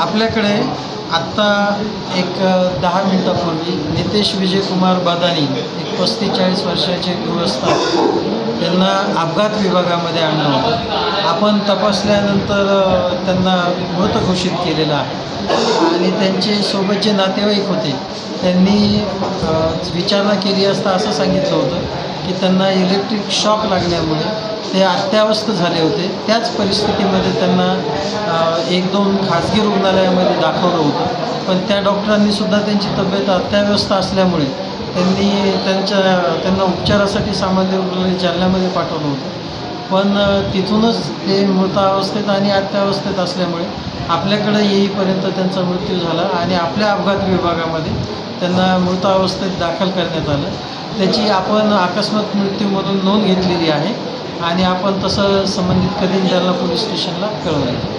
आपल्याकडे आत्ता एक दहा मिनटापूर्वी नितेश विजयकुमार बादानी एक पस्तीचाळीस वर्षाचे गृहस्थ त्यांना अपघात विभागामध्ये आणलं होतं. आपण तपासल्यानंतर त्यांना मृत घोषित केलेलं आहे. आणि त्यांचे सोबतचे नातेवाईक होते त्यांनी विचारणा केली असता असं सांगितलं होतं की त्यांना इलेक्ट्रिक शॉक लागल्यामुळे ते अत्यावस्थ झाले होते. त्याच परिस्थितीमध्ये त्यांना एक दोन खाजगी रुग्णालयामध्ये दाखवलं होतं. पण त्या डॉक्टरांनीसुद्धा त्यांची तब्येत अत्यावस्थ असल्यामुळे त्यांनी त्यांच्या त्यांना उपचारासाठी सामान्य रुग्णालय जालन्यामध्ये पाठवलं होतं. पण तिथूनच ते मृतावस्थेत आणि अत्यावस्थेत असल्यामुळे आपल्याकडे येईपर्यंत त्यांचा मृत्यू झाला आणि आपल्या अपघात विभागामध्ये त्यांना मृतावस्थेत दाखल करण्यात आलं. त्याची आपण अकस्मात मृत्यूमधून नोंद घेतलेली आहे. आणि आपण तसं संबंधित कधी त्यांना पोलीस स्टेशनला कळवलं.